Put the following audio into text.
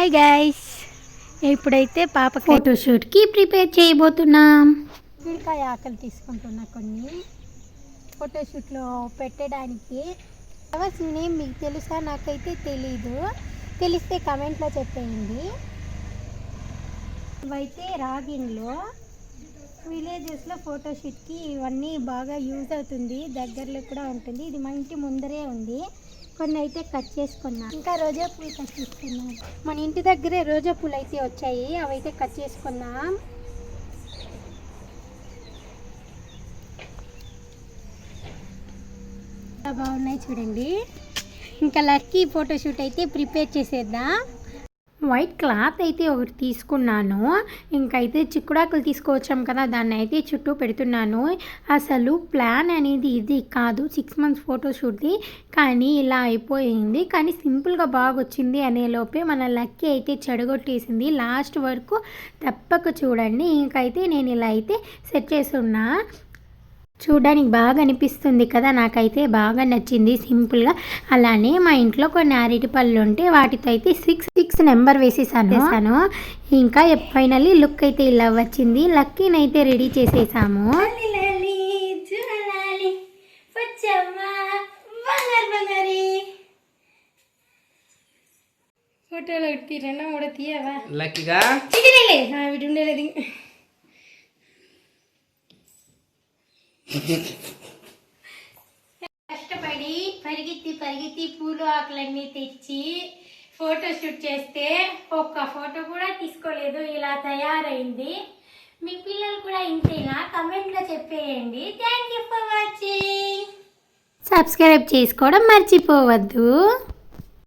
Hi guys ఇప్పుడైతే పాప ఫోటోషూట్కి prepare చేయబోతున్నాం. బీరకాయ ఆకలి తీసుకుంటున్నా కొన్ని. ఫోటోషూట్లో పెట్టడానికి ఫ్లవర్స్ నేమ్ మీకు తెలుసా? నాకైతే తెలీదు. తెలిస్తే కమెంట్లో చెప్పేయండి. ఇవైతే రాగిన్లో విలేజెస్లో ఫోటోషూట్కి ఇవన్నీ బాగా యూజ్ అవుతుంది. దగ్గరలో కూడా ఉంటుంది. ఇది మా ఇంటి ముందరే ఉంది. కొన్ని అయితే కట్ చేసుకున్నా. ఇంకా రోజా పూలు కట్ చేసుకున్నాం. మన ఇంటి దగ్గరే రోజా పూలు అయితే వచ్చాయి. అవైతే కట్ చేసుకున్నాం. చాలా బాగున్నాయి చూడండి. ఇంకా లక్కీ ఫోటోషూట్ అయితే ప్రిపేర్ చేసేద్దాం. వైట్ క్లాత్ అయితే ఒకటి తీసుకున్నాను. ఇంకైతే చిక్కుడాకులు తీసుకువచ్చాం కదా దాన్ని అయితే చుట్టూ పెడుతున్నాను. అసలు ప్లాన్ అనేది ఇది కాదు. సిక్స్ మంత్స్ ఫోటోషూట్ది కానీ ఇలా అయిపోయింది. కానీ సింపుల్గా బాగా వచ్చింది అనే లోపే మన లక్కీ అయితే చెడగొట్టేసింది. లాస్ట్ వరకు తప్పక చూడండి. ఇంకైతే నేను ఇలా అయితే సెట్ చేస్తున్నా. చూడడానికి బాగా అనిపిస్తుంది కదా. నాకైతే బాగా నచ్చింది సింపుల్గా. అలానే మా ఇంట్లో కొన్ని అరటి పళ్ళు ఉంటే వాటితో అయితే సిక్స్ సిక్స్ నెంబర్ వేసేసాను. వేసాను. ఇంకా ఫైనల్లీ లుక్ అయితే ఇలా వచ్చింది. లక్కీని అయితే రెడీ చేసేసాము. ఫోటోలో తీరన్నా కూడా తీయవా? లక్కీగా? వీటి ఉండేది కష్టపడి పరిగెత్తి పరిగెత్తి పూలు ఆకులన్నీ తెచ్చి ఫోటో షూట్ చేస్తే ఒక్క ఫోటో కూడా తీసుకోలేదు ఇలా తయారైంది. మీ పిల్లలు కూడా ఇంతేనా? కమెంట్లో చెప్పేయండి. Thank you for watching subscribe చేసుకోవడం మర్చిపోవద్దు.